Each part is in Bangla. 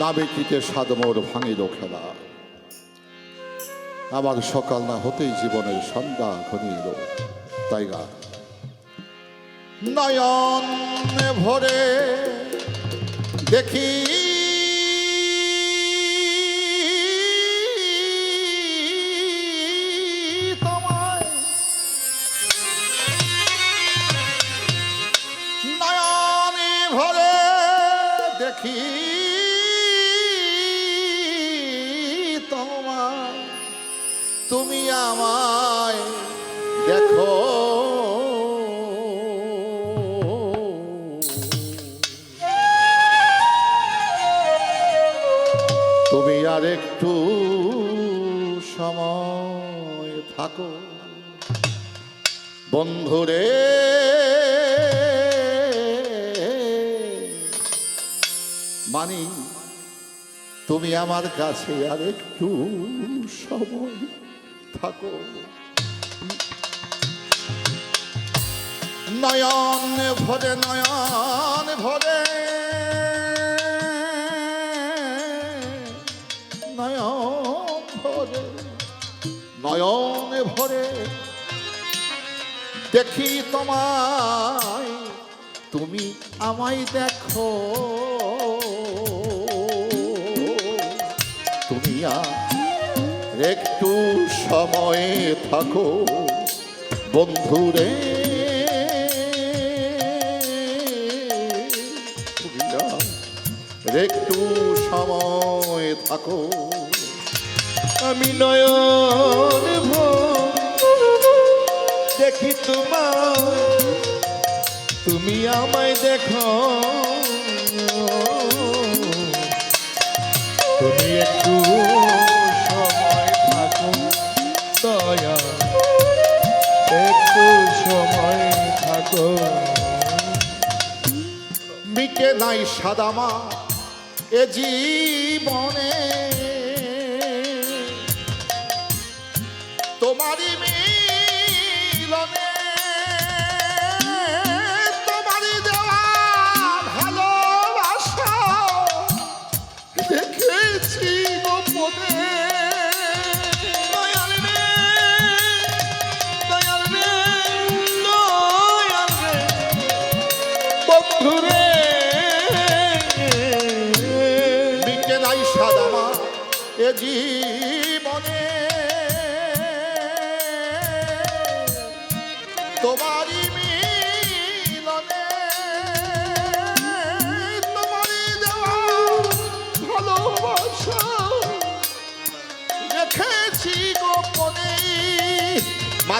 নাবিকিতে সাদমোর ভাঙিল খেলা। আমার সকাল না হতেই জীবনের সন্ধ্যা ঘনিল। তাই গা নয়ন ভরে দেখি তুমি আর একটু সময় থাকো। বন্ধুরে, মানি, তুমি আমার কাছে আর একটু সময় থাকো। নয়ন ভরে নয়ন ভরে ভরে দেখি তোমায়, তুমি আমায় দেখো। তুমি একটু সময় থাকো, বন্ধুরে। একটু সময় থাকো। আমি নয়ন ভোর দেখি তোমার তুমি আমায় দেখো। তুমি একটু সময় থাকো, দয়া। একটু সময় থাকো। মিটে নাই সাদামা এ জীবনে। তোমারই গোপনে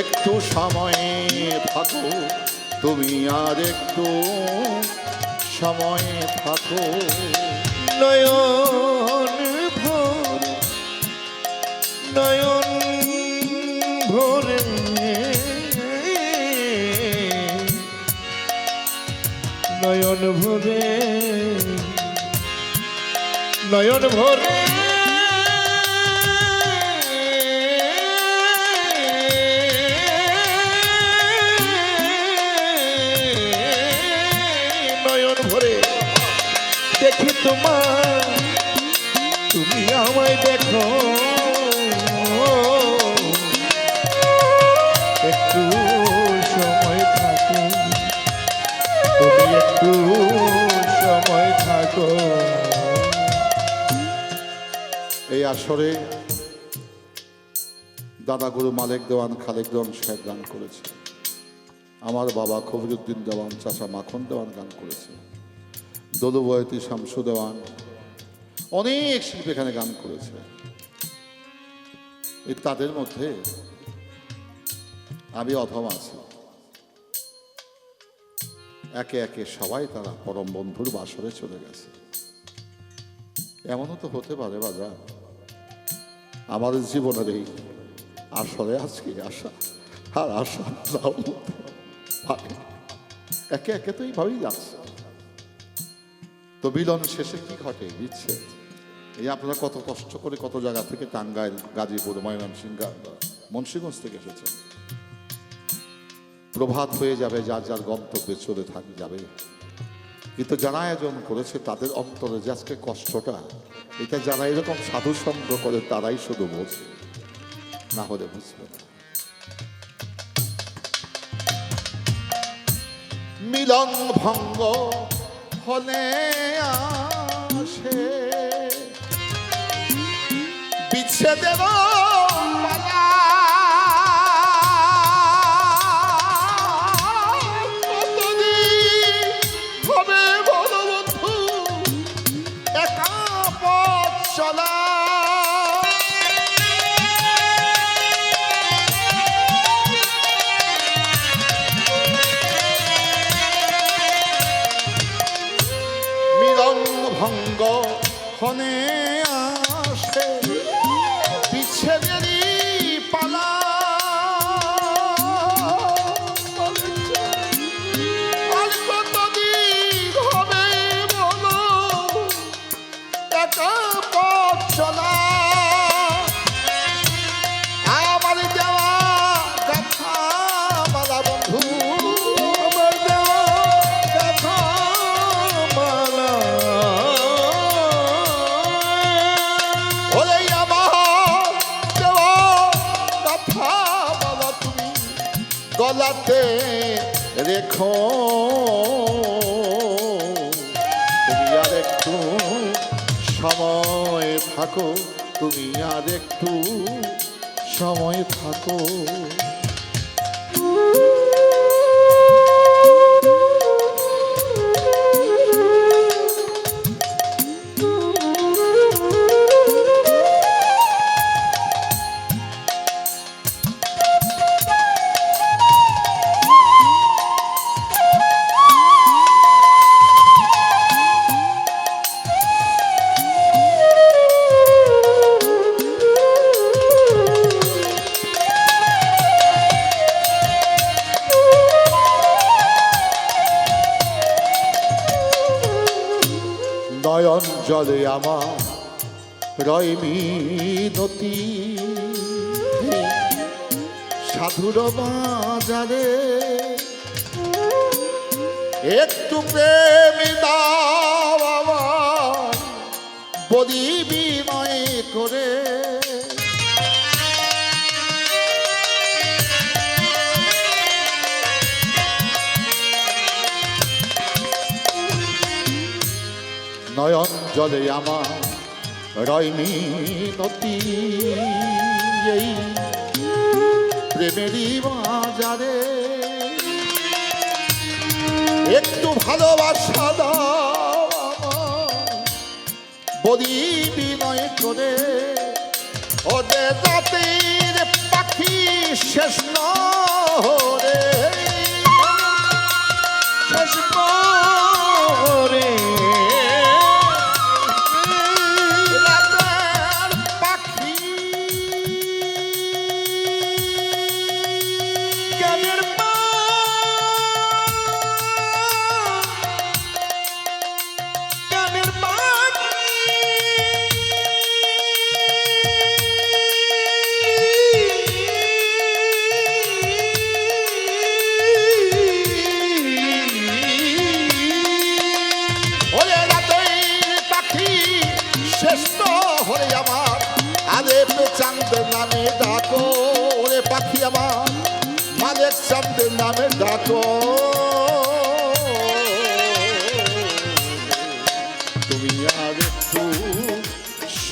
একটু সময়ে থাকো। তুমি আর একটু সময়ে থাকো। তোমার। তুমি আমায় দেখো। একটু একটু এই আসরে দাদা গুরু মালিক দেওয়ান, খালেক দেওয়ান সাহেব গান করেছে। আমার বাবা খবিরুদ্দিন দেওয়ান, চাচা মাখন দেওয়ান গান করেছে। দলু বয়তি শামসু দেওয়ান অনেক শিল্পী এখানে গান করেছে। তাদের মধ্যে আমি অথম আছি। একে একে সবাই তারা পরম বন্ধুর বাসরে চলে গেছে। এমনও তো হতে পারে বাজার। আমার জীবনের এই আসলে আজকে আশা আর আশা একে একে তো এইভাবেই যাচ্ছে। তো মিলন শেষে কি ঘটে? দিচ্ছে এই আপনারা কত কষ্ট করে কত জায়গা থেকে টাঙ্গাইল, গাজীপুর, ময়মনসিংহ, মুন্সিগঞ্জ থেকে এসেছেন। প্রভাত হয়ে যাবে, যার যার গন্তব্যে চলে থাক, যাবে। কিন্তু যারা আয়োজন করেছে, তাদের অন্তরে যে আজকে কষ্টটা, এটা যারা এরকম সাধু সঙ্গ করে, তারাই শুধু বোঝে। না হলে বুঝবে না। মিলন ভঙ্গ হলে আসে বিচ্ছেদের পালা। গলাতে রেখো। তুমি আর একটু সময় থাকো তুমি আর একটু সময় থাকো। নয়ন জলে আমার রয় মিনতি সাধুর বাজারে একটু প্রেমিতা দাও আমার বদি বিনয় করে। নয়ন জলে আমার রয় মিনতি এই প্রেমেরই বাজারে একটু ভালোবাসা দাও বলি বিনয় করে ওদের রাতের পাখি শেষ নহরে শেষ করে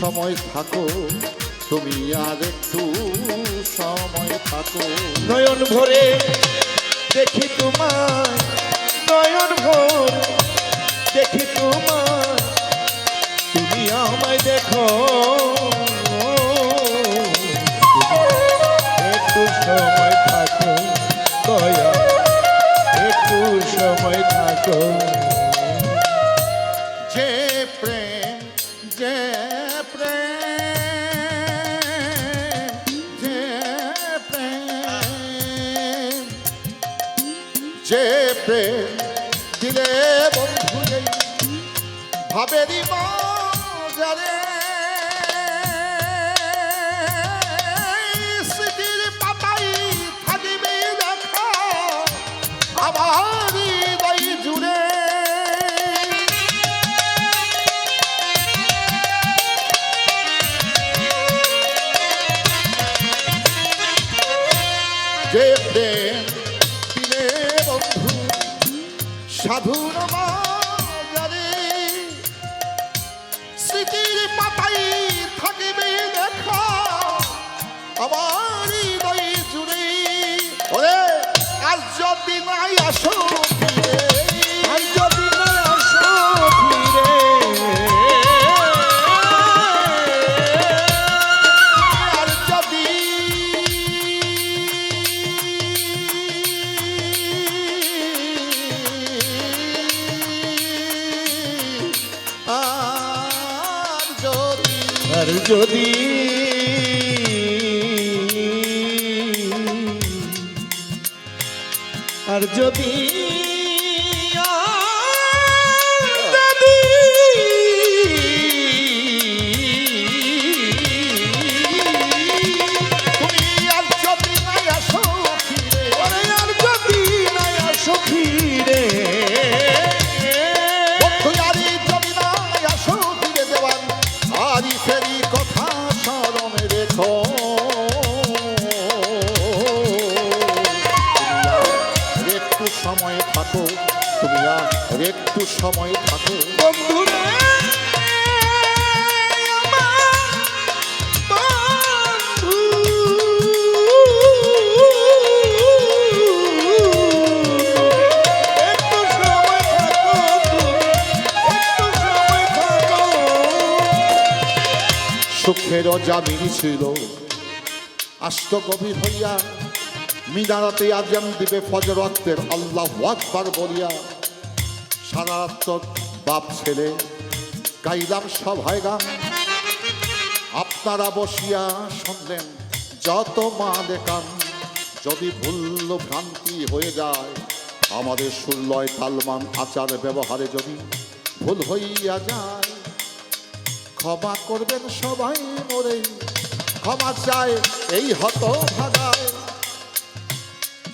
সময় থাকো। তুমি আর একটু সময় থাকো। নয়ন ভরে দেখি তোমার নয়ন ভোর দেখি তোমার তুমি আমায় দেখো। স্মৃতির পাতাই থাকবে লেখা আমার হৃদয় জুড়ে। ওরে আজ যদি নাই আসো যদি সুখেরও জামিন ছিল। আস্ত গভীর হইয়া মিনারাতে আজান দিবে ফজর অক্তের আল্লাহ আকবার বলিয়া সারা রাত বাপ ছেলে গাইলাম সভায় গান আপনারা বসিয়া শুনলেন, যত মা দেখান যদি ভুল ভ্রান্তি হয়ে যায়, আমাদের সুল্লয় তালমান আচার ব্যবহারে যদি ভুল হইয়া যায় ক্ষমা করবেন সবাই মরে। ক্ষমা চায় এই হত ভাগায়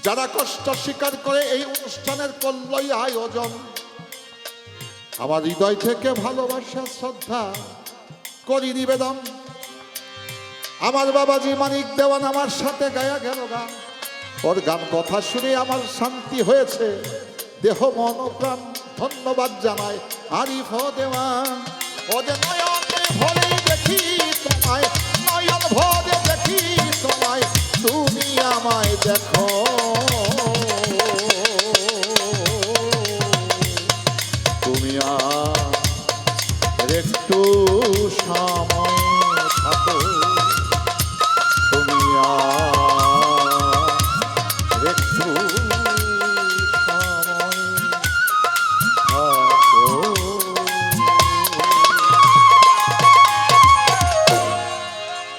যারা কষ্ট স্বীকার করে এই অনুষ্ঠানের কল্লই আয়োজন, আমার হৃদয় থেকে ভালোবাসা, শ্রদ্ধা করি নিবেদন। আমার বাবাজি মানিক দেওয়ান আমার সাথে গায়া গেল গান ওর গান কথা শুনে আমার শান্তি হয়েছে। দেহ, মন, প্রাণ ধন্যবাদ জানায় আরিফ দেওয়ান। ও দেখো।